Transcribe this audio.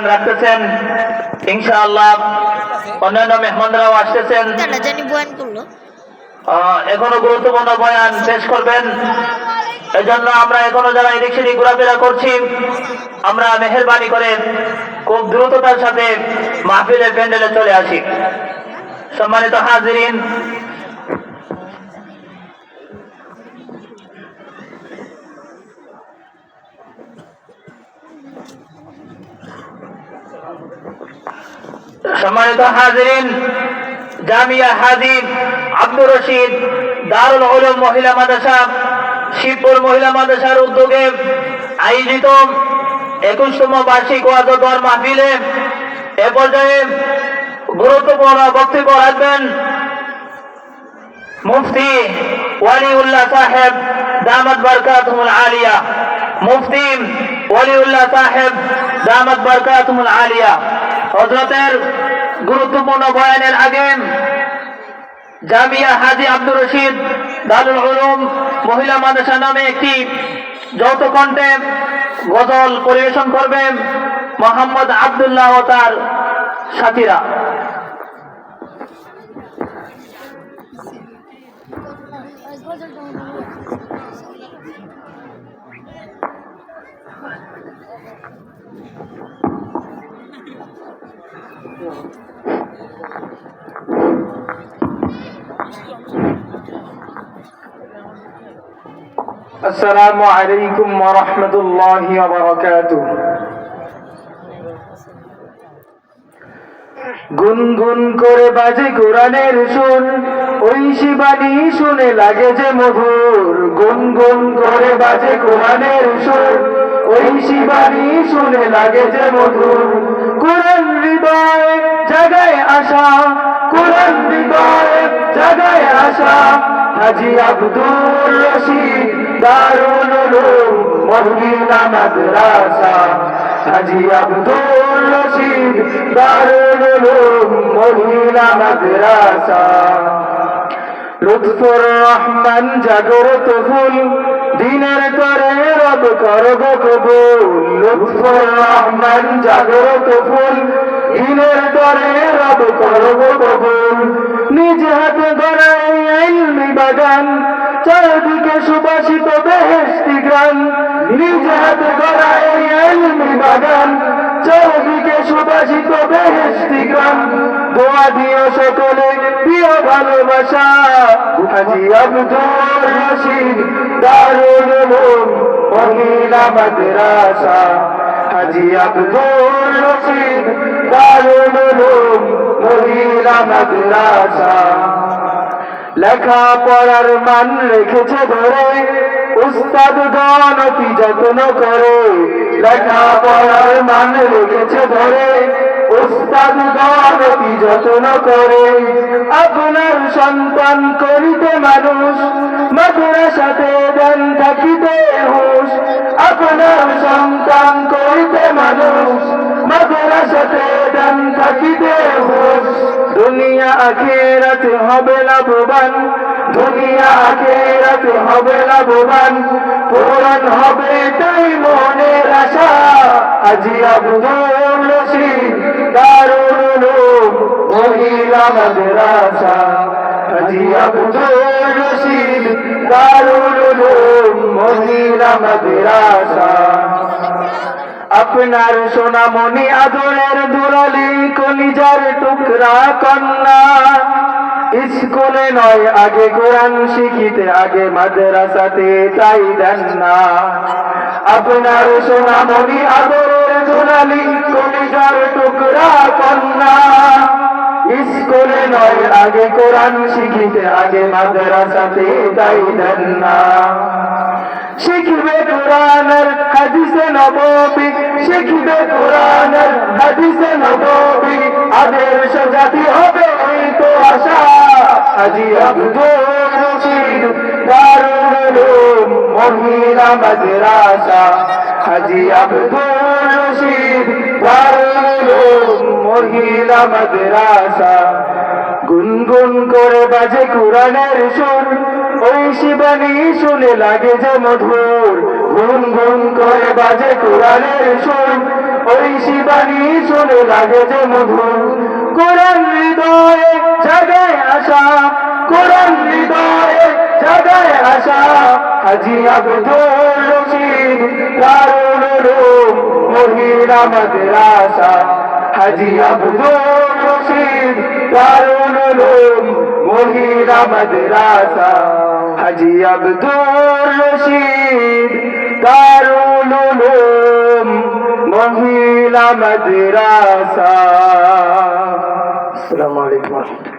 রাখতেছেন। ইনশাআল্লাহ অন্যান্য মেহমানরাও আসতেছেন। কেন জানি বয়ান করল। আহ, এখনও গুরুত্বপূর্ণ বয়ান শেষ করবেন। এজন্য আমরা এখনও যারা এদিক সেদিক ঘোরাফেরা করছি আমরা মেহরবানি করে খুব দ্রুততার সাথে মাহফিলের প্যান্ডেলে চলে আসি। সম্মানিত হাজিরিন সম্মানিত হাজিরিন, জামিয়া হাজিব আব্দুর রশিদ দারুল উলুম মহিলা মাদ্রাসা, শিবপুর মহিলা মাদ্রাসার উদ্যোগে আয়োজিত একুশতম বার্ষিক ওয়াজদর মাহফিলে এ পর্যায়ে গুরুত্বপূর্ণ বক্তব্য রাখবেন মুফতি ওয়ালিউল্লাহ সাহেব দামাত বরকাতুমুল আলিয়া। মুফতি ওয়ালিউল্লাহ সাহেব দামাত বরকাতুমুল আলিয়া। হজরতের গুরুত্বপূর্ণ বয়ানের আগে জামিয়া হাজি আব্দুর রশিদ দারুল উলুম মহিলা মাদ্রাসা নামে একটি যৌথ কণ্ঠে গজল পরিবেশন করবেন মোহাম্মদ আবদুল্লাহ ও তার সাথীরা। আসসালামু আলাইকুম ওয়া রাহমাতুল্লাহি ওয়া বারাকাতুহু। গুনগুন করে বাজে কোরআনের সুর, ওই শিবানী শুনে লাগে যে মধুর। গুনগুন করে বাজে কোরআনের সুর, ওই শিবানী শুনে লাগে যে মধুর। কোরআন হৃদয় জাগায় আশা কোরআন হৃদয় জাগায় আশা হাজি আব্দুল রশিদ দারুল উলুম মহিলা মাদ্রাসা। আব্দুল রশিদ দারুল উলুম মহিলা মাদ্রাসা। রহমান জাগরত ফুল, দিনের তরে রব করব কবুল। লুৎফুর রহমান জাগরত ফুল, দিনের তরে রব করব কবুল। নিজ হাতে গড়াই ইলমি বাগান, চারদিকে সুবাসিত বেহেশতি গ্রাম। নিজ হাতে গড়াই ইলমি বাগান, চারদিকে সুবাসিত বেহেশতি গ্রাম। দোয়া দিও সকলে প্রিয় ভালোবাসা। হাজি আব্দুল রশিদ, দারুল উলুম মহিলা মাদ্রাসা হাজি আব্দুল লেখা পড়ার মান রেখেছে ধরে, উস্তাদ গণ অতি যত্ন করে? লেখা পড়ার মান রেখেছে ধরে, উস্তাদ গণ অতি যত্ন করে? আপনার সন্তান করিতে মানুষ মাদ্রাসাতে দেন থাকিতে হুশ। আপনার সন্তান করিতে মানুষ দুনিয়া আখেরাতে হবে লাভবান। দুনিয়া আখেরাতে হবে লাভবান। পূরণ হবে তাই মনের আশা। আজি আব্দুল রশিদ, দারুল উলুম, মহিলা মাদ্রাসা। আজি আব্দুল রশিদ, দারুল উলুম, মহিলা মাদ্রাসা। আপনার সোনামণি আদরের দুরালি কলিজার টুকরা কন্যা। স্কুলে নয়, আগে কোরআন শিখিতে, আগে মাদ্রাসাতে তাই দেন না। আপনার সোনামণি আদরের দুরালি কলিজার টুকরা কন্যা। স্কুলে নয়, আগে কোরআন শিখিতে, আগে মাদ্রাসাতে তাই দেন না। শিখবে কোরআনের হাদিসে নববী, শিখবে কোরআনের হাদিসে নববী। আদর্শ জাতি হবে তো আশা। আজি আব্দুল রশিদ দারুল উলুম মহিলা মাদ্রাসা। আব্দুল রশিদ দারুল উলুম মহিলা মাদ্রাসা। গুনগুন করে বাজে কোরআনের সুর। ওই শিবানী শুনে লাগে যে মধুর গুন গুন করে বাজে কোরআনের সুর। ওই শিবানী শুনে লাগে যে মধুর, কোরআন হৃদয়ে জাগায় আশা কোরআন হৃদয়ে জাগায় আশা হাজি আব্দুল রশিদ, দারুল উলুম মহিলা মাদ্রাসা হাজি আব্দুল রশিদ, দারুল উলুম মহিলা মাদ্রাসা হাজি আব্দুর রশিদ দারুল উলুম মহিলা মাদ্রাসা। আসসালামু আলাইকুম।